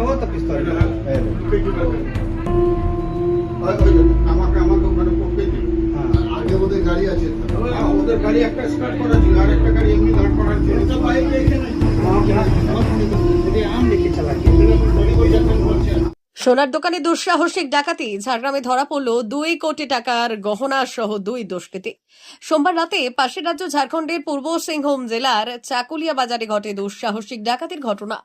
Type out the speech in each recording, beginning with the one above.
ও তো পিস্তল আমাকে আমাকে ওখানে পড়তে দিল হ্যাঁ। আগে ওদের গাড়ি আছে ওদের গাড়ি একটা স্টার্ট করা ছিল আর একটা গাড়ি এমনি দাঁড় করা সোনার দোকানে দুঃসাহসিক ডাকাতি। ঝাড়গ্রামে ধরা পড়ল দুই কোটি টাকার গহনা সহ দুই দুষ্কৃতী। সোমবার রাতে পাশের রাজ্য ঝাড়খণ্ডের পূর্ব সিংভূম জেলার চাকুলিয়া বাজারে ঘটে দুঃসাহসিক ডাকাতির ঘটনা।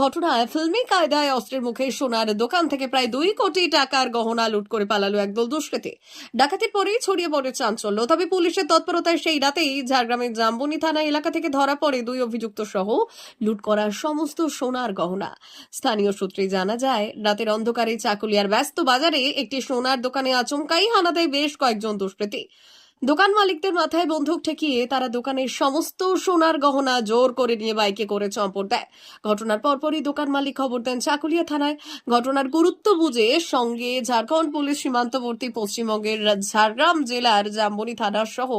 ঘটনায় ফিল্মি কায়দায় অস্ত্রের মুখে সোনার দোকান থেকে প্রায় দুই কোটি টাকার গহনা লুট করে পালালো একদল দুষ্কৃতী। ডাকাতির পরেই ছড়িয়ে পড়ে চাঞ্চল্য, তবে পুলিশের তৎপরতায় সেই রাতেই ঝাড়গ্রামের জাম্বনি থানা এলাকা থেকে ধরা পড়ে দুই অভিযুক্ত সহ লুট করা সমস্ত সোনার গহনা। স্থানীয় সূত্রে জানা যায়, রাতের অন্ধকারে চাকুলিয়ার ব্যস্ত বাজারে একটি সোনার দোকানে আচমকাই হানা দেয় বেশ কয়েকজন দুষ্কৃতী। দোকান মালিকদের মাথায় বন্দুক ঠেকিয়ে তারা দোকানের সমস্ত সোনার গহনা জোর করে নিয়ে বাইকে করে চম্পট দেয়। ঘটনার পরপরই দোকান মালিক খবর দেন চাকুলিয়া থানায়। ঘটনার গুরুত্ব বুঝে সঙ্গে ঝাড়খণ্ড পুলিশ সীমান্তবর্তী পশ্চিমবঙ্গের ঝাড়গ্রাম জেলার জাম্বনি থানার সহ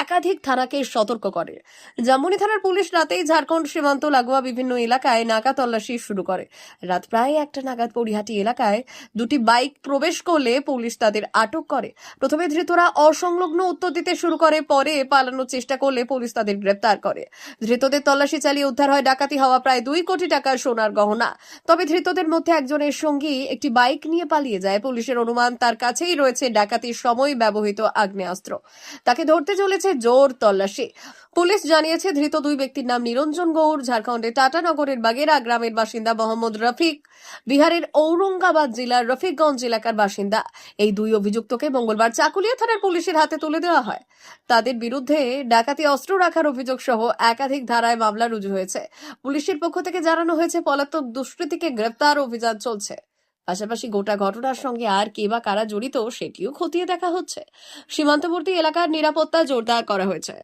একাধিক থানাকে সতর্ক করে। জাম্বনি থানার পুলিশ রাতেই ঝাড়খণ্ড সীমান্ত লাগোয়া বিভিন্ন এলাকায় নাকা তল্লাশি শুরু করে। রাত প্রায় একটা নাগাদ পরিহাটি এলাকায় দুটি বাইক প্রবেশ করলে পুলিশ তাদের আটক করে। প্রথমে ধৃতরা অসংলগ্ন উত্তর দিতে শুরু করে, পরে পালানোর চেষ্টা করলে পুলিশ তাদের গ্রেপ্তার করে। ধৃতদের তল্লাশি চালিয়ে উদ্ধার হয় ডাকাতি হওয়া প্রায় দুই কোটি টাকার সোনার গহনা। তবে ধৃতদের মধ্যে একজনের সঙ্গী একটি বাইক নিয়ে পালিয়ে যায়। পুলিশের অনুমান, তার কাছেই রয়েছে ডাকাতির সময় ব্যবহৃত আগ্নেয়াস্ত্র। তাকে ধরতে চলেছে জোর তল্লাশি। পুলিশ জানিয়েছে, ধৃত দুই ব্যক্তির নাম নিরঞ্জন গৌড় ঝাড়খণ্ডের টাটানগরের বাগেরা গ্রামের বাসিন্দা মোহাম্মদ রফিক, বিহারের ঔরঙ্গাবাদ জেলার রফিকগঞ্জ এলাকার বাসিন্দা। এই দুই অভিযুক্তকে মঙ্গলবার চাকুলিয়া থানার পুলিশের হাতে তুলে দেওয়া হয়। তাদের বিরুদ্ধে ডাকাতি অস্ত্র রাখার অভিযোগ সহ একাধিক ধারায় মামলা রুজু হয়েছে। পুলিশের পক্ষ থেকে জানানো হয়েছে, পলাতক দুষ্কৃতীকে গ্রেপ্তার অভিযান চলছে। পাশাপাশি গোটা ঘটনার সঙ্গে আর কে বা কারা জড়িত সেটিও খতিয়ে দেখা হচ্ছে। সীমান্তবর্তী এলাকার নিরাপত্তা জোরদার করা হয়েছে।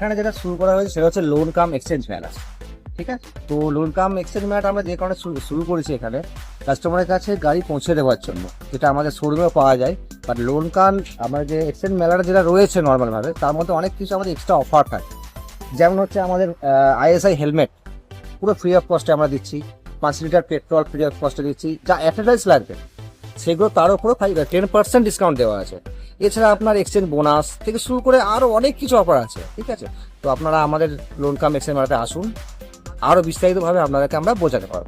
এখানে যেটা শুরু করা হয়েছে সেটা হচ্ছে লোন কাম এক্সচেঞ্জ মেলা ঠিক আছে? তো লোন কাম এক্সচেঞ্জ মেলাটা আমরা যে কারণে শুরু- শুরু করেছি এখানে কাস্টমারের কাছে গাড়ি পৌঁছে দেওয়ার জন্য, যেটা আমাদের শোরুমেও পাওয়া যায়। বাট লোন কাম আমার যে এক্সচেঞ্জ মেলাটা যেটা রয়েছে নর্মালভাবে তার মধ্যে অনেক কিছু আমাদের এক্সট্রা অফার থাকে। যেমন হচ্ছে আমাদের আইএসআই হেলমেট পুরো ফ্রি অফ কস্টে আমরা দিচ্ছি। পাঁচ লিটার পেট্রোল ফ্রি অফ কস্টে দিচ্ছি। যা অ্যাডভার্টাইজ লাগবে। সেগুলো তার উপরেও টেন পার্সেন্ট ডিসকাউন্ট দেওয়া আছে। এছাড়া আপনার এক্সচেঞ্জ বোনাস থেকে শুরু করে আরও অনেক কিছু অফার আছে, ঠিক আছে? তো আপনারা আমাদের লোন কাম এক্সচেঞ্জ মেলাতে আসুন। আরও বিস্তারিতভাবে আপনাদেরকে আমরা বোঝাতে পারব।